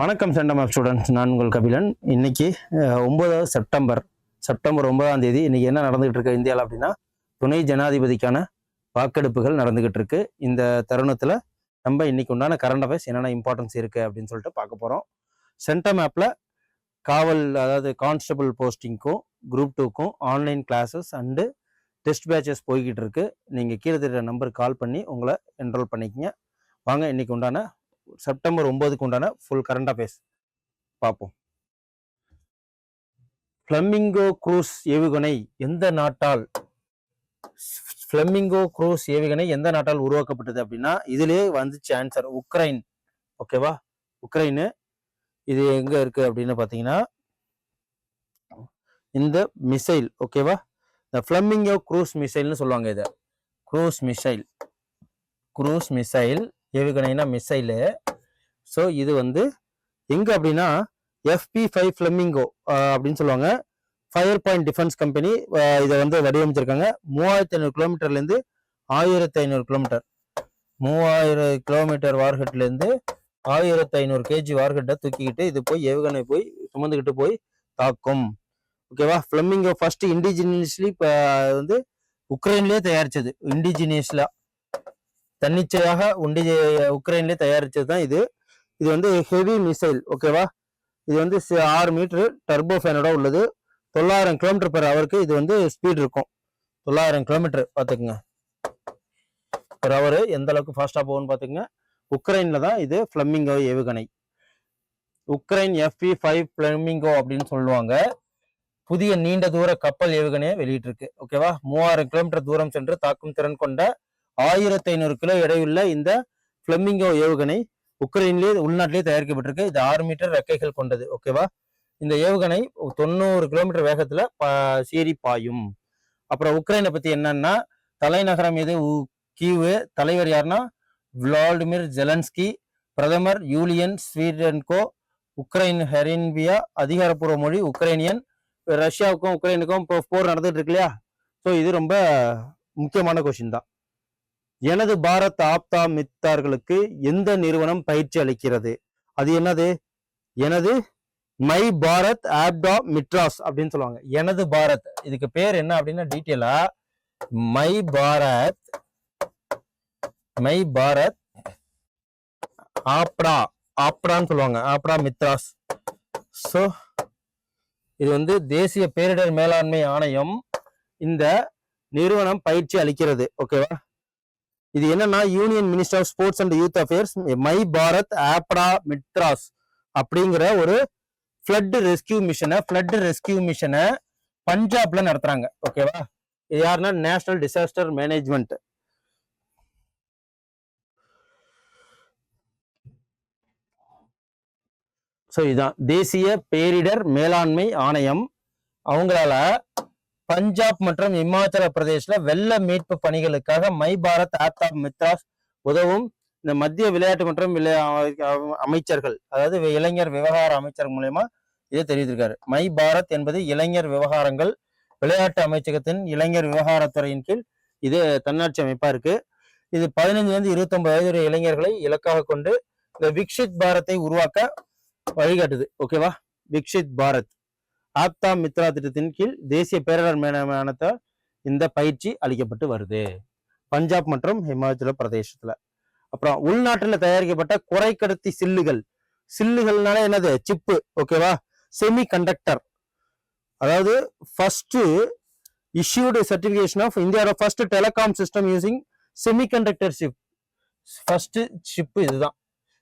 வணக்கம் centum of students நான் உங்கள் கபிலன். இன்னைக்கு ஒன்பதாவது செப்டம்பர். செப்டம்பர் ஒன்பதாம் தேதி இன்னைக்கு என்ன நடந்துகிட்டு இருக்கு இந்தியாவில் அப்படின்னா துணை ஜனாதிபதிக்கான வாக்கெடுப்புகள் நடந்துகிட்டு இருக்கு. இந்த தருணத்தில் நம்ம இன்னைக்கு உண்டான கரண்ட் அஃபேர்ஸ் என்னென்ன இம்பார்ட்டன்ஸ் இருக்கு அப்படின்னு சொல்லிட்டு பார்க்க போகிறோம் சென்டம் ஆப்பில் காவல் அதாவது கான்ஸ்டபிள் போஸ்டிங்க்கும் group டூக்கும் online classes and test batches போய்கிட்டு இருக்கு நீங்கள் கீழே தெரியுற நம்பருக்கு கால் பண்ணி உங்களை என்ரோல் பண்ணிக்கங்க. வாங்க இன்றைக்கி உண்டான செப்டம்பர் ஒன்பதுக்கு உண்டான ஃபுல் கரண்ட் அஃபேர்ஸ் பார்ப்போம் ஃப்ளமிங்கோ குரூஸ் ஏவுகணை எந்த நாட்டால் ஃப்ளமிங்கோ குரூஸ் ஏவுகணை எந்த நாட்டால் உருவாக்கப்பட்டது அப்படின்னா இதுலேயே வந்துச்சு ஆன்சர் உக்ரைன். ஓகேவா உக்ரைனு. இது எங்கே இருக்குது அப்படின்னு பார்த்தீங்கன்னா இந்த மிசைல் ஓகேவா இந்த ஃப்ளமிங்கோ க்ரூஸ் மிசைல்னு சொல்லுவாங்க இதை. க்ரூஸ் மிசைல் க்ரூஸ் மிசைல் ஏவுகணைனா மிசைலு ஸோ இது வந்து எங்கே அப்படின்னா எஃப்பி ஃபைவ் ஃப்ளமிங்கோ அப்படின்னு சொல்லுவாங்க. ஃபயர் பாயிண்ட் டிஃபென்ஸ் கம்பெனி இதை வந்து வடிவமைச்சிருக்காங்க. மூவாயிரத்தி ஐநூறு கிலோமீட்டர்லேருந்து ஆயிரத்தி ஐநூறு கிலோமீட்டர். மூவாயிரம் கிலோமீட்டர் வார்ஹெட்லேருந்து ஆயிரத்தி ஐநூறு கேஜி வார்ஹெட்டை தூக்கிக்கிட்டு இது போய் ஏவுகணை போய் சுமந்துக்கிட்டு போய் தாக்கும். ஓகேவா ஃப்ளமிங்கோ ஃபர்ஸ்ட் இண்டிஜினியஸ்லி இப்போ வந்து உக்ரைன்லேயே தயாரிச்சது. இண்டிஜினியஸ்ல தன்னிச்சையாக உண்டி உக்ரைன்லேயே தயாரிச்சது தான் இது. இது வந்து ஹெவி மிசைல் ஓகேவா இது வந்து சி- ஆறு மீட்டர் டர்போ ஃபேனோட உள்ளது. தொள்ளாயிரம் கிலோமீட்டர் பெர் ஹவருக்கு இது வந்து ஸ்பீட் இருக்கும். தொள்ளாயிரம் கிலோமீட்டர் பார்த்துக்குங்க. பெர் ஹவர் எந்த அளவுக்கு ஃபாஸ்ட்டாக போகும்னு பார்த்துக்குங்க. உக்ரைனில் தான் இது ஃப்ளமிங்கோ ஏவுகணை. உக்ரைன் எஃபி ஃபைவ் ஃப்ளமிங்கோ அப்படின்னு சொல்லுவாங்க. புதிய நீண்ட தூர கப்பல் ஏவுகணையை வெளியிட்டிருக்கு. ஓகேவா மூவாயிரம் கிலோமீட்டர் தூரம் சென்று தாக்கும் திறன் கொண்ட ஆயிரத்தி ஐநூறு கிலோ எடையுள்ள இந்த பிளமிங்கோ ஏவுகணை உக்ரைன்லேயே உள்நாட்டிலேயே தயாரிக்கப்பட்டிருக்கு. இது ஆறு மீட்டர் ரெக்கைகள் கொண்டது. ஓகேவா இந்த ஏவுகணை தொண்ணூறு கிலோமீட்டர் வேகத்துல பா- சீறி பாயும். அப்புறம் உக்ரைனை பத்தி என்னன்னா தலைநகரம் எது? உ- கீவு. தலைவர் யாருன்னா? விளாடிமிர் ஜெலன்ஸ்கி பிரதமர் யூலியன் ஸ்வீடன்கோ உக்ரைன் ஹெரின்பியா அதிகாரப்பூர்வ மொழி உக்ரைனியன். ரஷ்யாவுக்கும் உக்ரைனுக்கும் இப்போ போர் நடந்துட்டு இருக்கு இல்லையா ஸோ இது ரொம்ப முக்கியமான கொஷின் தான். எனது பாரத் ஆப்தா மித்தார்களுக்கு எந்த நிறுவனம் பயிற்சி அளிக்கிறது? அது என்னது? எனது மை பாரத் ஆப்டா மிட்ராஸ் அப்படின்னு சொல்லுவாங்க. எனது பாரத். இதுக்கு பேர் என்ன அப்படின்னா டீட்டெயிலா மை பாரத் மை பாரத் ஆப்டா ஆப்டான்னு சொல்லுவாங்க. ஆப்டா மித்ராஸ் ஸோ இது வந்து தேசிய பேரிடர் மேலாண்மை ஆணையம் இந்த நிறுவனம் பயிற்சி அளிக்கிறது ஓகேவா இது என்னன்னா union minister of sports and youth affairs my Bharat Aapda Mitras அப்படிங்கிற ஒரு ஃப்ளட் ரெஸ்கியூ மிஷனை ஃப்ளட் ரெஸ்கியூ மிஷனை பஞ்சாப்ல நடத்துறாங்க ஓகேவா இது யாருன்னா நேஷனல் டிசாஸ்டர் மேனேஜ்மெண்ட் ஸோ இதுதான் தேசிய பேரிடர் மேலாண்மை ஆணையம் அவங்களால பஞ்சாப் மற்றும் இமாச்சல பிரதேசில் வெள்ள மீட்பு பணிகளுக்காக மை பாரத் ஆத்தா மித்ராஸ் உதவும் இந்த மத்திய விளையாட்டு மற்றும் விளையா அமைச்சர்கள் அதாவது இளைஞர் விவகார அமைச்சர் மூலயமா இதை தெரிவித்திருக்காரு. மை பாரத் என்பது இளைஞர் விவகாரங்கள் விளையாட்டு அமைச்சகத்தின் இளைஞர் விவகாரத்துறையின் கீழ் இது தன்னாட்சி அமைப்பா இருக்கு. இது பதினைஞ்சுல இருந்து இருபத்தொன்பது வயதுடைய இளைஞர்களை இலக்காக கொண்டு இந்த விக்ஷித் பாரத்தை உருவாக்க வழிகாட்டுது. ஓகேவா விக்ஷித் பாரத். ஆப்தா மித்ரா திட்டத்தின் கீழ் தேசிய பேரிடர் மேலாண்மையானத்தால் இந்த பயிற்சி அளிக்கப்பட்டு வருது. பஞ்சாப் மற்றும் ஹிமாச்சல பிரதேசத்துல. அப்புறம் உள்நாட்டில் தயாரிக்கப்பட்ட குறைக்கடத்தி சில்லுகள். சில்லுகள்னால என்னது? சிப்பு. ஓகேவா செமி கண்டக்டர் அதாவது ஃபர்ஸ்ட் இஷ்யூடு சர்டிபிகேஷன் ஆஃப் இந்தியாவோட first telecom system using semi conductor chip first chip இதுதான்.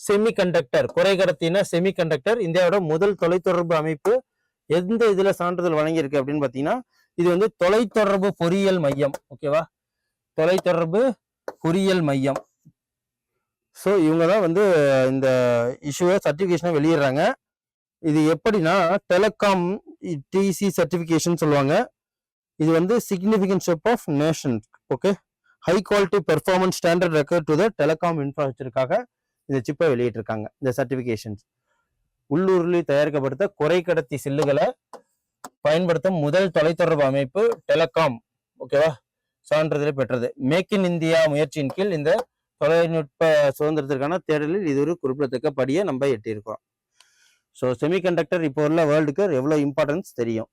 செமி கண்டக்டர் குறைகடத்தின செமிகண்டக்டர் இந்தியாவோட முதல் தொலைத்தொடர்பு அமைப்பு எந்த இதுல சான்றிதழ் வழங்கியிருக்கு அப்படின்னு பாத்தீங்கன்னா இது வந்து தொலைத்தொடர்பு பொறியியல் மையம் ஓகேவா தொலைத்தொடர்பு பொறியியல் மையம். ஸோ இவங்க தான் வந்து இந்த இஷ்யூவை சர்டிஃபிகேஷனை வெளியிடுறாங்க. இது எப்படின்னா டெலகாம் டிசி சர்டிஃபிகேஷன் சொல்லுவாங்க. இது வந்து significant step of nation okay high quality performance standard record to the telecom இன்ஃப்ராஸ்ட்ரக்சருக்காக இந்த சிப்பை வெளியிட்டிருக்காங்க. இந்த சர்டிஃபிகேஷன்ஸ் உள்ளூரில் தயாரிக்கப்படுத்த குறை கடத்தி சில்லுகளை பயன்படுத்தும் முதல் தொலைத்தொடர்பு அமைப்பு டெலகாம் ஓகேவா சான்றிதழை பெற்றது. மேக் இன் இந்தியா முயற்சியின் கீழ் இந்த தொலைநுட்ப சுதந்திரத்திற்கான தேடலில் இது ஒரு குறிப்பிடத்தக்க படியை நம்ம எட்டியிருக்கிறோம். ஸோ செமிகண்டக்டர் இப்போ உள்ள வேர்ல்டுக்கு எவ்வளோ இம்பார்ட்டன்ஸ் தெரியும்.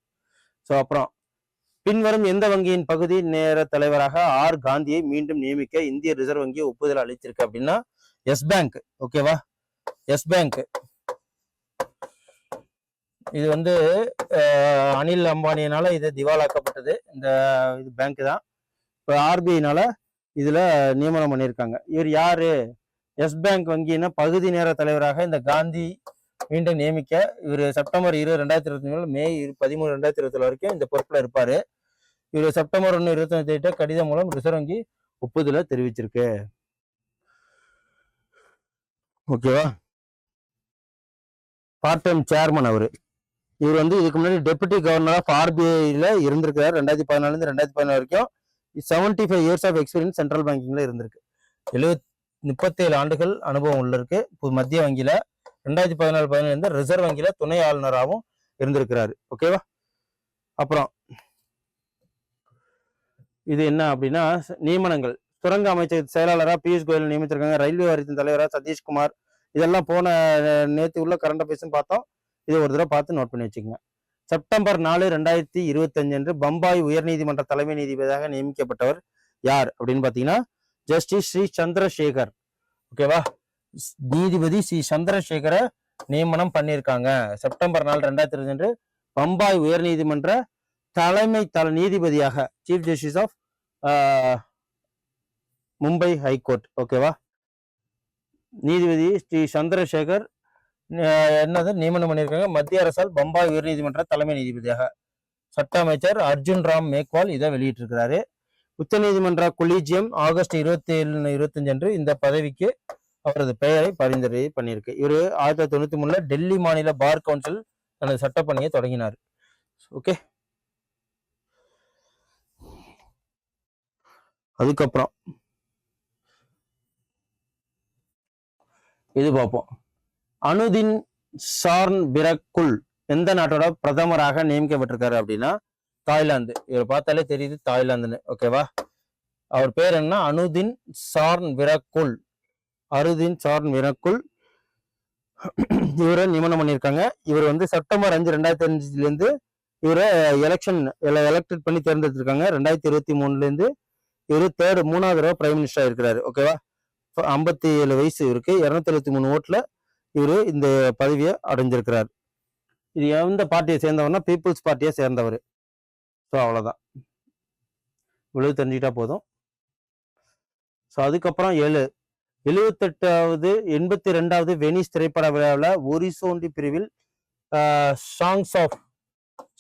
ஸோ அப்புறம் பின்வரும் எந்த வங்கியின் பகுதி நேர தலைவராக ஆர் காந்தியை மீண்டும் நியமிக்க இந்திய ரிசர்வ் வங்கி ஒப்புதல் அளித்திருக்கு அப்படின்னா எஸ் பேங்க் ஓகேவா எஸ் பேங்க் இது வந்து அனில் அம்பானியினால இது திவாலாக்கப்பட்டது. இந்த இது பேங்க் தான். இப்போ ஆர்பிஐனால இதில் நியமனம் பண்ணியிருக்காங்க. இவர் யார்? எஸ் பேங்க் வங்கியின பகுதி நேர தலைவராக இந்த காந்தி மீண்டும் நியமிக்க இவர் செப்டம்பர் இரு ரெண்டாயிரத்தி இருபத்தி மூணு மே இரு- பதிமூணு ரெண்டாயிரத்தி இருபத்தி வரைக்கும் இந்த பொறுப்பில் இருப்பார். இவர் செப்டம்பர் ஒன்று இருபத்தி எட்டு கடிதம் மூலம் ரிசர்வ் வங்கி ஒப்புதலை தெரிவிச்சிருக்கு. ஓகேவா பார்ட் டைம் சேர்மன் அவர். இவர் வந்து இதுக்கு முன்னாடி டெபுட்டி கவர்னர் ஆஃப் ஆர்பிஐயில் இருந்திருக்கிறார். ரெண்டாயிரத்தி பதினாலுலேருந்து ரெண்டாயிரத்தி பதினாறு வரைக்கும். Seventy five years of experience central பேங்கிங்கில் இருந்திருக்கு. எழுபத் முப்பத்தேழு ஆண்டுகள் அனுபவம் உள்ள இருக்கு. இப்போ மத்திய வங்கியில் ரெண்டாயிரத்தி பதினாலு பதினேழு ரிசர்வ் வங்கியில் துணை ஆளுநராகவும் இருந்திருக்கிறாரு. ஓகேவா அப்புறம் இது என்ன அப்படின்னா நியமனங்கள். சுரங்க அமைச்சக செயலாளராக பியூஷ் கோயல் நியமித்திருக்காங்க. ரயில்வே வாரியத்தின் தலைவராக சதீஷ்குமார். இதெல்லாம் போன நேற்று உள்ள கரண்ட் அஃபேர்ஸ்னு பார்த்தோம். இதை ஒரு தடவை பார்த்து நோட் பண்ணி வச்சுக்கோங்க. செப்டம்பர் நாலு ரெண்டாயிரத்தி இருபத்தஞ்சு அன்று பம்பாய் உயர்நீதிமன்ற தலைமை நீதிபதியாக நியமிக்கப்பட்டவர் யார் அப்படின்னு பார்த்தீங்கன்னா ஜஸ்டிஸ் ஸ்ரீ சந்திரசேகர். ஓகேவா நீதிபதி ஸ்ரீ சந்திரசேகரை நியமனம் பண்ணியிருக்காங்க. செப்டம்பர் நாலு ரெண்டாயிரத்தி இருபது அன்று பம்பாய் உயர்நீதிமன்ற தலைமை தல நீதிபதியாக chief justice of Mumbai high court ஓகேவா நீதிபதி ஸ்ரீ சந்திரசேகர் என்னது நியமனம் பண்ணியிருக்காங்க. மத்திய அரசால் பம்பாய் உயர்நீதிமன்ற தலைமை நீதிபதியாக. சட்ட அமைச்சர் அர்ஜுன் ராம் மேக்வால் இதை வெளியிட்டிருக்கிறாரு. உச்சநீதிமன்ற கொலீஜியம் ஆகஸ்ட் இருபத்தி ஏழு இருபத்தஞ்சு அன்று இந்த பதவிக்கு அவரது பெயரை பரிந்துரை பண்ணியிருக்கு. இவர் ஆயிரத்தி தொள்ளாயிரத்தி தொண்ணூத்தி மூணுல டெல்லி மாநில பார் கவுன்சில் தனது சட்டப்பணியை தொடங்கினார். ஓகே அதுக்கப்புறம் இது பார்ப்போம். அனுதின் சார்ன் பிரக்குல் எந்த நாட்டோட பிரதமராக நியமிக்கப்பட்டிருக்காரு அப்படின்னா தாய்லாந்து. இவர் பார்த்தாலே தெரியுது தாய்லாந்துன்னு. ஓகேவா அவர் பேர் என்ன அனுதின் சார்ன் விரக்குல் அருதின் சார்ன் விரக்குல் இவரை நியமனம் பண்ணியிருக்காங்க. இவர் வந்து செப்டம்பர் அஞ்சு ரெண்டாயிரத்தி அஞ்சுல இருந்து இவரை எலெக்ஷன் எலெக்டட் பண்ணி தேர்ந்தெடுத்திருக்காங்க. ரெண்டாயிரத்தி இருபத்தி மூணுல இருந்து இவர் தேர்ட் மூணாவது தடவை பிரைம் மினிஸ்டராக இருக்கிறாரு ஓகேவா ஐம்பத்தி ஏழு வயசு இவருக்கு. இரநூத்தி எழுபத்தி மூணு ஓட்டுல இவர் இந்த பதவியை அடைஞ்சிருக்கிறார். இது எந்த பார்ட்டியை சேர்ந்தவர்னா பீப்புள்ஸ் பார்ட்டியை சேர்ந்தவர். ஸோ அவ்வளோதான் இவ்வளவு தெரிஞ்சுக்கிட்டா போதும். ஸோ அதுக்கப்புறம் ஏழு. எழுவத்தெட்டாவது எண்பத்தி ரெண்டாவது வெனிஸ் திரைப்பட விழாவில் ஒரிசோண்டி பிரிவில் songs of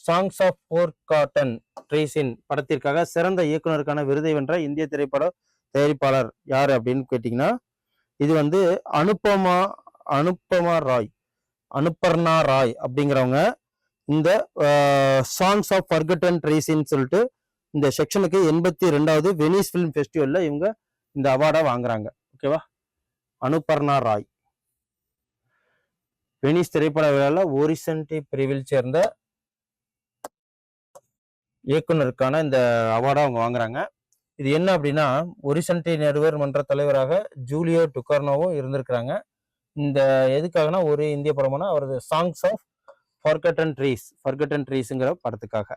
songs of forgotten ட்ரேசின் படத்திற்காக சிறந்த இயக்குனருக்கான விருதை வென்ற இந்திய திரைப்பட தயாரிப்பாளர் யார் அப்படின்னு கேட்டிங்கன்னா இது வந்து அனுப்பமா அனுப்பமா ராய் அனுப்பர்ணா ராய் அப்படிங்கிறவங்க இந்த சாங்ஸ் ஆஃப் ஃபர்கட்டன் ட்ரீஸின்னு சொல்லிட்டு இந்த செக்ஷனுக்கு எண்பத்தி ரெண்டாவது வெனிஸ் ஃபிலிம் ஃபெஸ்டிவலில் இவங்க இந்த அவார்டை வாங்குறாங்க. ஓகேவா அனுபர்ணா ராய். வெனிஸ் திரைப்பட விழாவில் ஒரிசன்டி பிரிவில் சேர்ந்த இயக்குனருக்கான இந்த அவார்டை அவங்க வாங்குறாங்க. இது என்ன அப்படின்னா ஒரிசன்டி நடுவர் மன்ற தலைவராக ஜூலியோ டுகார்னோவும் இருந்திருக்கிறாங்க. இந்த எதுக்காகனா ஒரு இந்திய படமான அவரது songs of forgotten trees forgotten ட்ரீஸுங்கிற படத்துக்காக.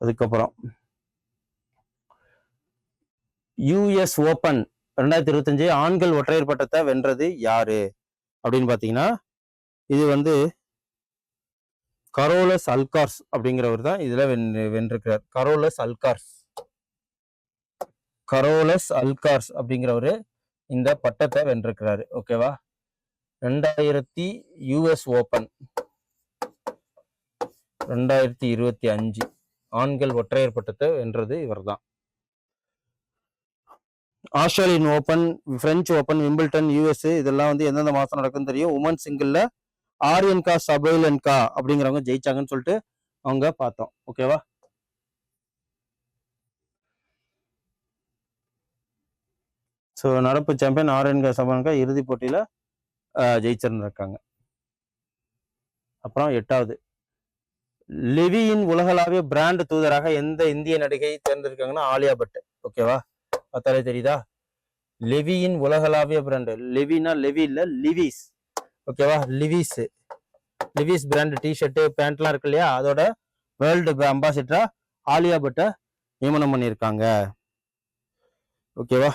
அதுக்கப்புறம் யூஎஸ் ஓபன் ரெண்டாயிரத்தி இருபத்தஞ்சு ஆண்கள் ஒற்றையர் பட்டத்தை வென்றது யாரு? அப்படின்னு பாத்தீங்கன்னா இது வந்து கரோலஸ் அல்கார்ஸ் அப்படிங்கிறவர் தான் இதுல வென் வென்றிருக்கிறார். கரோலஸ் அல்கார்ஸ் கரோலஸ் அல்கார்ஸ் அப்படிங்கிறவரு இந்த பட்டத்தை வென்றிருக்கிறாரு. ஓகேவா ரெண்டாயிரத்தி யூஎஸ் ஓபன் ரெண்டாயிரத்தி இருபத்தி அஞ்சு. ஆண்கள் ஒற்றையர் பட்டத்தை வென்றது இவர்தான். Australian open French open Wimbledon US இதெல்லாம் வந்து எந்தெந்த மாசம் நடக்குன்னு தெரியும். உமன் சிங்கிள்ல ஆரியன்கா சபைலன்கா அப்படிங்கிறவங்க ஜெயிச்சாங்கன்னு சொல்லிட்டு அவங்க பார்த்தோம். ஓகேவா? ஸோ நடப்பு சாம்பியன் ஆரியன்கா சபைலன்கா இறுதிப் போட்டியில் ஆஹ், ஜெயிச்சிருந்திருக்காங்க. அப்புறம் எட்டாவது. லிவியின் உலகளாவிய பிராண்ட் தூதராக எந்த இந்திய நடிகை தேர்ந்தெடுக்காங்கன்னா ஆலியா பட். ஓகேவா? பார்த்தாலே தெரியுதா? லெவியின் உலகளாவிய பிராண்டு லெவினா லெவி இல்ல லிவிஸ். ஓகேவா லிவிஸ் லிவிஸ் பிராண்ட் டிஷர்ட் பேண்ட்லாம் இருக்கு இல்லையா? அதோட வேர்ல்டு அம்பாசிடரா ஆலியா பட்டை நியமனம் பண்ணியிருக்காங்க. ஓகேவா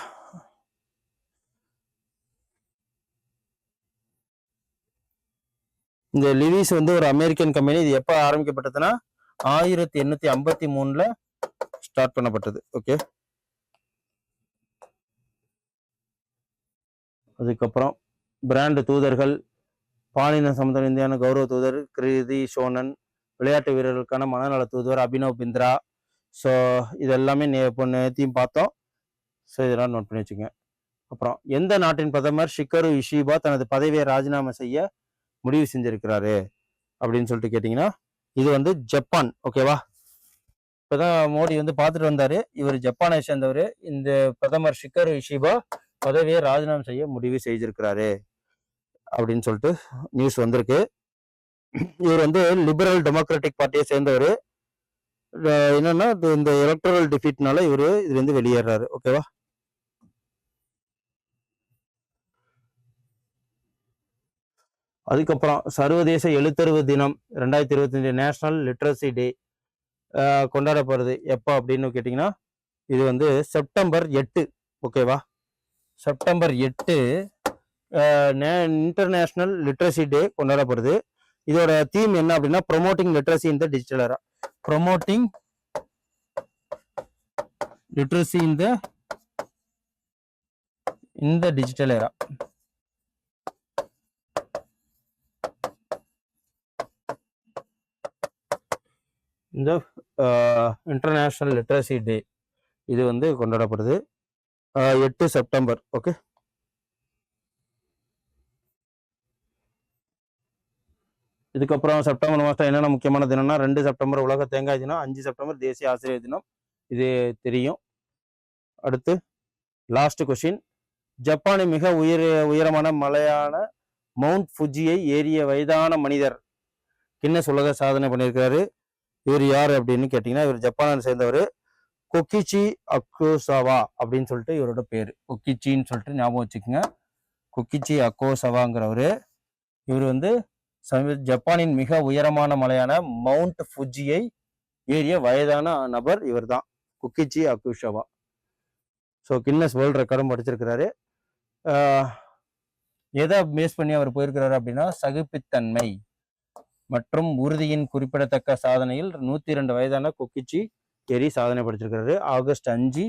இந்த லிவிஸ் வந்து ஒரு அமெரிக்கன் கம்பெனி இது எப்போ ஆரம்பிக்கப்பட்டதுன்னா ஆயிரத்தி எண்ணூத்தி ஐம்பத்தி மூணுல ஸ்டார்ட் பண்ணப்பட்டது. ஓகே அதுக்கப்புறம் பிராண்ட் தூதர்கள் பாலின சமுதாய இந்தியான கௌரவ தூதர் கிருதி சோனன் விளையாட்டு வீரர்களுக்கான மனநல தூதுவர் அபினவ் பிந்த்ரா. ஸோ இது எல்லாமே நே இப்போ பார்த்தோம். ஸோ இதெல்லாம் நோட் பண்ணி வச்சுங்க. அப்புறம் எந்த நாட்டின் பிரதமர் ஷிக்கரு இஷிபா தனது பதவியை ராஜினாமா செய்ய முடிவு செஞ்சிருக்கிறாரு? அப்படின்னு சொல்லிட்டு கேட்டிங்கன்னா இது வந்து ஜப்பான். ஓகேவா இப்போதான் மோடி வந்து பார்த்துட்டு வந்தார். இவர் ஜப்பானை சேர்ந்தவர். இந்த பிரதமர் ஷிக்கரு இஷிபா பதவியை ராஜினாமா செய்ய முடிவு செய்திருக்கிறாரு. அப்படின்னு சொல்லிட்டு நியூஸ் வந்திருக்கு. இவர் வந்து லிபரல் டெமோக்ராட்டிக் பார்ட்டியை சேர்ந்தவர். என்னன்னா இந்த எலக்ட்ரல் டிஃபீட்னால இவர் இதுலேருந்து வெளியேறாரு. ஓகேவா அதுக்கப்புறம் சர்வதேச எழுத்தறிவு தினம் ரெண்டாயிரத்தி இருபத்தஞ்சு நேஷனல் லிட்ரஸி டே கொண்டாடப்படுறது எப்போ அப்படின்னு கேட்டிங்கன்னா இது வந்து செப்டம்பர் எட்டு. ஓகேவா செப்டம்பர் எட்டு இன்டர்நேஷ்னல் லிட்ரஸி டே கொண்டாடப்படுது. இதோட தீம் என்ன அப்படின்னா promoting literacy in the digital era. Promoting literacy in the இந்த டிஜிட்டல் era. இந்த இன்டர்நேஷ்னல் லிட்ரஸி டே இது வந்து கொண்டாடப்படுது. எட்டு செப்டம்பர் ஓகே இதுக்கப்புறம் செப்டம்பர் மாதம் என்னென்ன முக்கியமான தினம்னா ரெண்டு செப்டம்பர் உலக தேங்காய் தினம் அஞ்சு செப்டம்பர் தேசிய ஆசிரியர் தினம். இது தெரியும். அடுத்து லாஸ்ட் கொஷின் ஜப்பானின் மிக உயர உயரமான மலையான மவுண்ட் ஃபுஜியை ஏறிய வயதான மனிதர். கின்னஸ் உலக சாதனை பண்ணியிருக்காரு? இவர் யார் அப்படின்னு கேட்டிங்கன்னா இவர் ஜப்பானை சேர்ந்தவர். கொக்கிச்சி அக்கோசவா அப்படின்னு சொல்லிட்டு இவரோட பேர். கொக்கிச்சின்னு சொல்லிட்டு ஞாபகம் வச்சுக்கோங்க. கொக்கிச்சி அக்கோசவாங்கிறவர். இவர் வந்து சமீப ஜப்பானின் மிக உயரமான மலையான மவுண்ட் ஃபுஜியை ஏறிய வயதான நபர் இவர்தான். Kokichi Akuzawa so Guinness world ரெக்கார்டும் படிச்சிருக்கிறாரு. எதை பேஸ் பண்ணி அவர் போயிருக்கிறாரு அப்படின்னா சகிப்புத்தன்மை மற்றும் உறுதியின் குறிப்பிடத்தக்க சாதனையில் நூற்றி ரெண்டு வயதான குக்கிச்சி கெரி சாதனை படிச்சிருக்கிறாரு. ஆகஸ்ட் அஞ்சு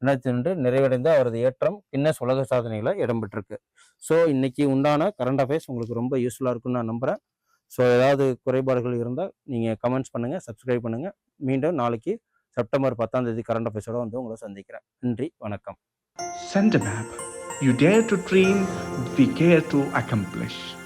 ரெண்டாயிரத்தி ரெண்டு நிறைவடைந்த அவரது ஏற்றம் கின்னஸ் உலக சாதனைகளை இடம்பெற்றிருக்கு. ஸோ இன்னைக்கு உண்டான கரண்ட் அஃபேர்ஸ் உங்களுக்கு ரொம்ப யூஸ்ஃபுல்லாக இருக்கும்னு நான் நம்புகிறேன் ஸோ ஏதாவது குறைபாடுகள் இருந்தால் நீங்கள் கமெண்ட்ஸ் பண்ணுங்கள் சப்ஸ்கிரைப் பண்ணுங்கள் மீண்டும் நாளைக்கு செப்டம்பர் பத்தாம் தேதி கரண்ட் அஃபேர்ஸோட வந்து உங்களை சந்திக்கிறேன். நன்றி வணக்கம். Send a you You dare to dream, we care to accomplish.